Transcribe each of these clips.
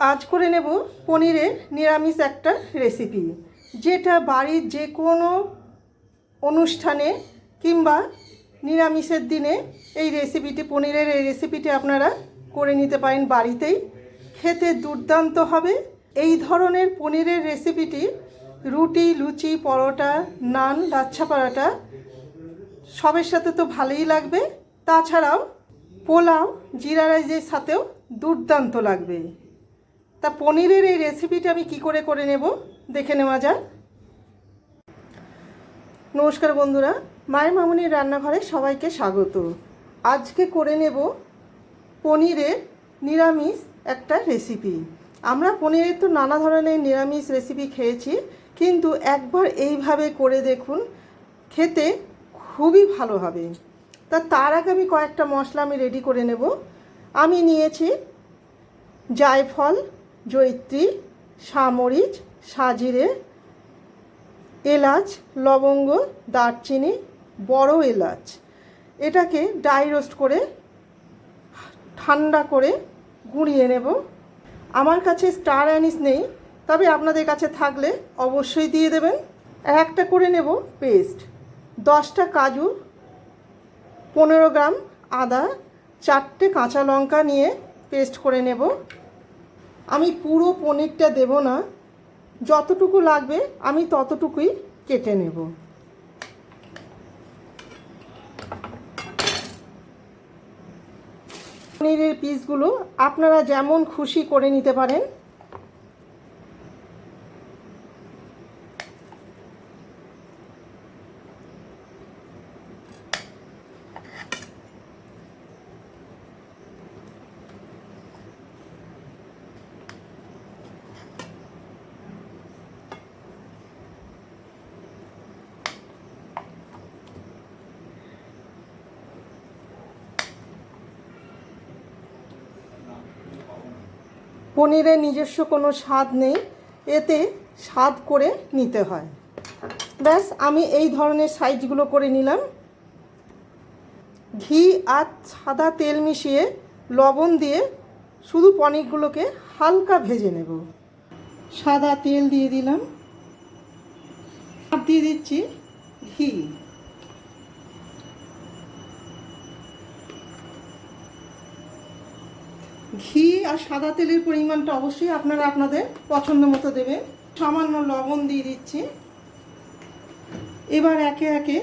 আজ করে নেব পনিরের নিরামিষ একটা রেসিপি যেটা বাড়ির যে কোনো অনুষ্ঠানে কিংবা নিরামিষের দিনে এই রেসিপিটি পনিরের এই রেসিপিটি আপনারা করে নিতে পারেন বাড়িতেই। খেতে দুর্দান্ত হবে। এই ধরনের পনিরের রেসিপিটি রুটি, লুচি, পরোটা, নান, লাচ্ছা পরাটা, সবের সাথে তো ভালোই লাগবে। তাছাড়াও পোলাও, জিরা রাইসের সাথেও দুর্দান্ত লাগবে। তা পনিরের এই রেসিপিটা আমি কি করে করে নেব? দেখে নেওয়া যাক। নমস্কার বন্ধুরা, মায়ের মামুনির রান্নাঘরে সবাইকে স্বাগত। আজকে করে নেব পনিরের নিরামিষ একটা রেসিপি আমরা পনিরের তো নানা ধরনের নিরামিষ রেসিপি খেয়েছি, কিন্তু একবার এইভাবে করে দেখুন, খেতে খুবই ভালো হবে। তা তার আগে আমি কয়েকটা মশলা আমি রেডি করে নেব। আমি নিয়েছি জায়ফল জৈত্রী সামরিচ, সাজিরে, এলাচ, লবঙ্গ, দারচিনি, বড় এলাচ। এটাকে ডাই রোস্ট করে ঠান্ডা করে গুঁড়িয়ে নেব। আমার কাছে স্টার অ্যানিস নেই, তবে আপনাদের কাছে থাকলে অবশ্যই দিয়ে দেবেন। একটা করে নেব পেস্ট, দশটা কাজু, পনেরো গ্রাম আদা, চারটে কাঁচা লঙ্কা নিয়ে পেস্ট করে নেব। আমি পুরো পনিরটা দেব না। যতটুকু লাগবে, আমি ততটুকুই কেটে নেব। পনিরের পিসগুলো আপনারা যেমন খুশি করে নিতে পারেন পনিরের নিজস্ব কোনো স্বাদ নেই, এতে স্বাদ করে নিতে হয়। ব্যাস, আমি এই ধরনের সাইজগুলো করে নিলাম। ঘি আর সাদা তেল মিশিয়ে লবণ দিয়ে শুধু পনিরগুলোকে হালকা ভেজে নেব। সাদা তেল দিয়ে দিলাম। দিয়ে দিচ্ছি ঘি। ঘি আর সাদা তেলের পরিমাণটা অবশ্যই আপনারা আপনাদের পছন্দ মতো দেবেন। সামান্য লবণ দিয়ে দিচ্ছি। এবার একে একে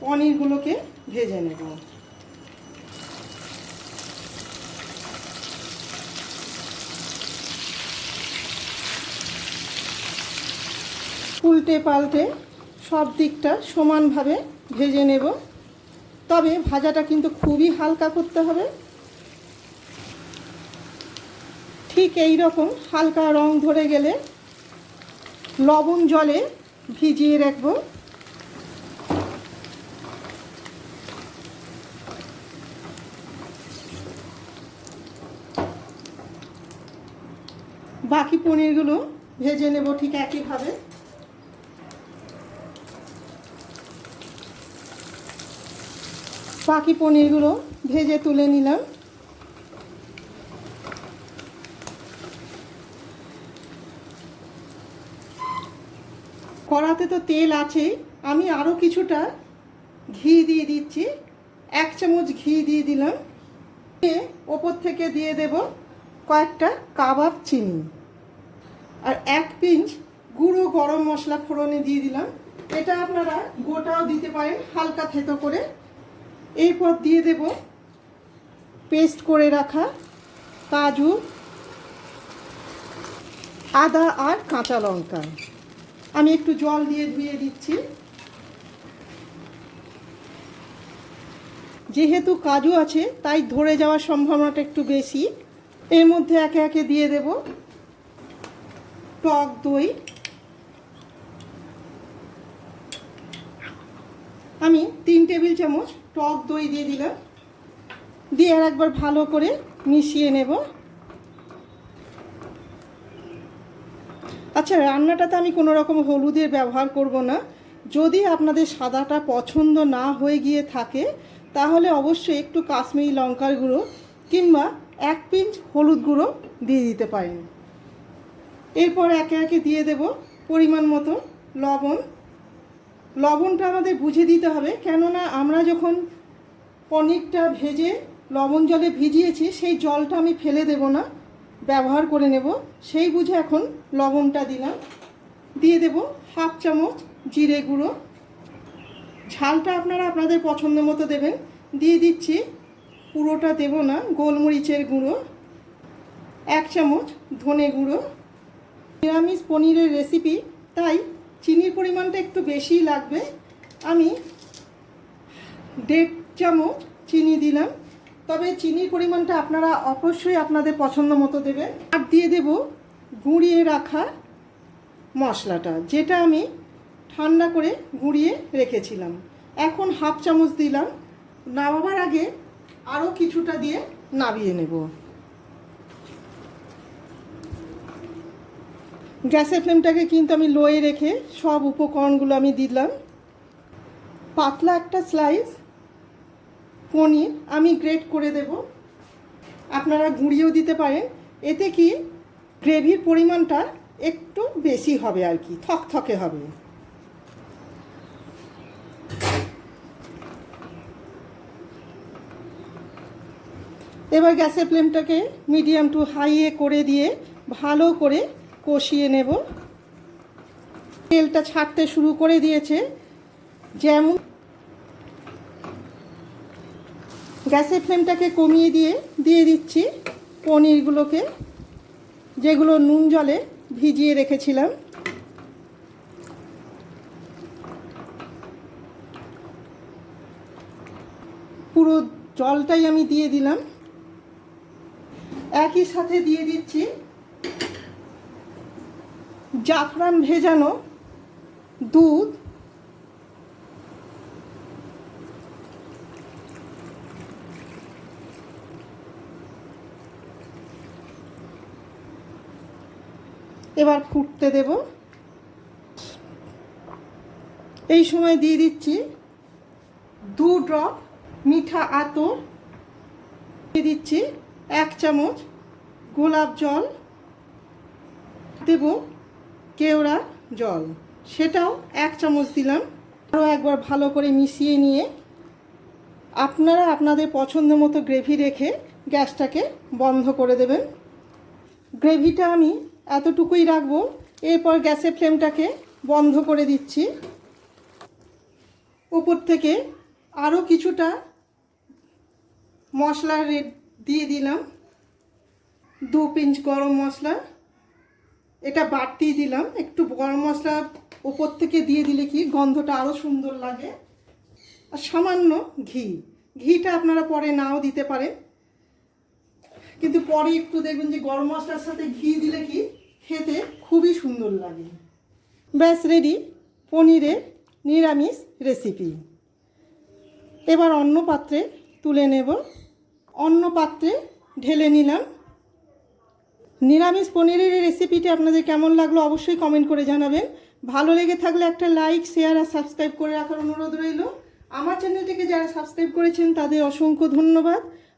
পনিরগুলোকে ভেজে নেব। উল্টে পাল্টে সব দিকটা সমানভাবে ভেজে নেব। তবে ভাজাটা কিন্তু খুবই হালকা করতে হবে। ঠিক এই রকম হালকা রং ধরে গেলে লবণ জলে ভিজিয়ে রাখব। বাকি পনিরগুলো ভেজে নেব ঠিক একইভাবে। বাকি পনিরগুলো ভেজে তুলে নিলাম। কড়াতে তো তেল আছে আমি আরও কিছুটা ঘি দিয়ে দিচ্ছি। এক চামচ ঘি দিয়ে দিলাম। ওপর থেকে দিয়ে দেব কয়েকটা কাবাব চিনি। আর এক পিঞ্চ গুঁড়ো গরম মশলা ফোড়নে দিয়ে দিলাম। এটা আপনারা গোটাও দিতে পারেন হালকা থেতো করে। এরপর দিয়ে দেব পেস্ট করে রাখা কাজু, আদা আর কাঁচা লঙ্কা। আমি একটু জল দিয়ে ধুয়ে দিচ্ছি। যেহেতু কাজু আছে, তাই ধরে যাওয়ার সম্ভাবনাটা একটু বেশি। এর মধ্যে একে একে দিয়ে দেব। টক দই। আমি তিন টেবিল চামচ টক দই দিয়ে দিলাম। দিয়ে আর একবার ভালো করে মিশিয়ে নেব। আচ্ছা রান্নাটাতে আমি কোনো রকম হলুদের ব্যবহার করব না। যদি আপনাদের সাদাটা পছন্দ না হয়ে গিয়ে থাকে, তাহলে অবশ্যই একটু কাশ্মীরি লঙ্কার গুঁড়ো কিংবা এক পিঞ্চ হলুদ গুঁড়ো দিয়ে দিতে পারেন। এরপর একে একে দিয়ে দেব পরিমাণ মতো লবণ। লবণটা আমাদের বুঝে দিতে হবে, কেননা আমরা যখন পনিরটা ভেজে লবণ জলে ভিজিয়েছি, সেই জলটা আমি ফেলে দেব না। ব্যবহার করে নেব। সেই বুঝে এখন লবণটা দিলাম। দিয়ে দেব হাফ চামচ জিরে গুঁড়ো। ঝালটা আপনারা আপনাদের পছন্দ মতো দেবেন। দিয়ে দিচ্ছি, পুরোটা দেব না, গোলমরিচের গুঁড়ো। এক চামচ ধনে গুঁড়ো। নিরামিষ পনিরের রেসিপি তাই চিনির পরিমাণটা একটু বেশিই লাগবে। আমি দেড় চামচ চিনি দিলাম। তবে চিনির পরিমাণটা আপনারা অবশ্যই আপনাদের পছন্দ মতো দেবেন। আর দিয়ে দেব গুঁড়িয়ে রাখা মশলাটা, যেটা আমি ঠান্ডা করে গুঁড়িয়ে রেখেছিলাম। এখন হাফ চামচ দিলাম। নামাবার আগে আরও কিছুটা দিয়ে নাবিয়ে নেব। গ্যাসের ফ্লেমটাকে কিন্তু আমি লোয়ে রেখে সব উপকরণগুলো আমি দিলাম। পাতলা একটা স্লাইস পনির আমি গ্রেট করে দেব। আপনারা গুঁড়িয়েও দিতে পারেন। এতে কি গ্রেভির পরিমাণটা একটু বেশি হবে আর কি, থকথকে হবে। এবার গ্যাসের ফ্লেমটাকে মিডিয়াম টু হাইয়ে করে দিয়ে ভালো করে কষিয়ে নেব। তেলটা ছাড়তে শুরু করে দিয়েছে। যেমন গ্যাসের ফ্লেমটাকে কমিয়ে দিয়ে দিয়ে দিচ্ছি পনিরগুলোকে, যেগুলো নুন জলে ভিজিয়ে রেখেছিলাম। পুরো জলটাই আমি দিয়ে দিলাম। একই সাথে দিয়ে দিচ্ছি জাফরান ভেজানো দুধ। এবার ফুটতে দেব। এই সময় দিয়ে দিচ্ছি দু ড্রপ মিঠা আতর। দিয়ে দিচ্ছি এক চামচ গোলাপ জল। দেব কেওড়া জল। সেটাও এক চামচ দিলাম। আরও একবার ভালো করে মিশিয়ে নিয়ে আপনারা আপনাদের পছন্দ মতো গ্রেভি রেখে গ্যাসটাকে বন্ধ করে দেবেন। গ্রেভিটা আমি এতটুকুই রাখব। এরপর গ্যাসের ফ্লেমটাকে বন্ধ করে দিচ্ছি। উপর থেকে আরও কিছুটা মশলা দিয়ে দিলাম। দু পিঞ্চ গরম মশলা। এটা বাড়তি দিলাম। একটু গরম মশলা ওপর থেকে দিয়ে দিলে কি গন্ধটা আরও সুন্দর লাগে। আর সামান্য ঘি। ঘিটা আপনারা পরে নাও দিতে পারেন। কিন্তু পরে একটু দেখবেন যে গরম মশলার সাথে ঘি দিলে কি খেতে খুবই সুন্দর লাগে। ব্যাস রেডি পনিরের নিরামিষ রেসিপি এবার অন্য পাত্রে তুলে নেব। অন্য পাত্রে ঢেলে নিলাম। নিরামিষ পনিরের রেসিপিটি আপনাদের কেমন লাগল অবশ্যই কমেন্ট করে জানাবেন। ভালো লেগে থাকলে একটা লাইক শেয়ার আর সাবস্ক্রাইব করে রাখার অনুরোধ রইল। আমার চ্যানেলটিকে যারা সাবস্ক্রাইব করেছেন, তাদের অসংখ্য ধন্যবাদ।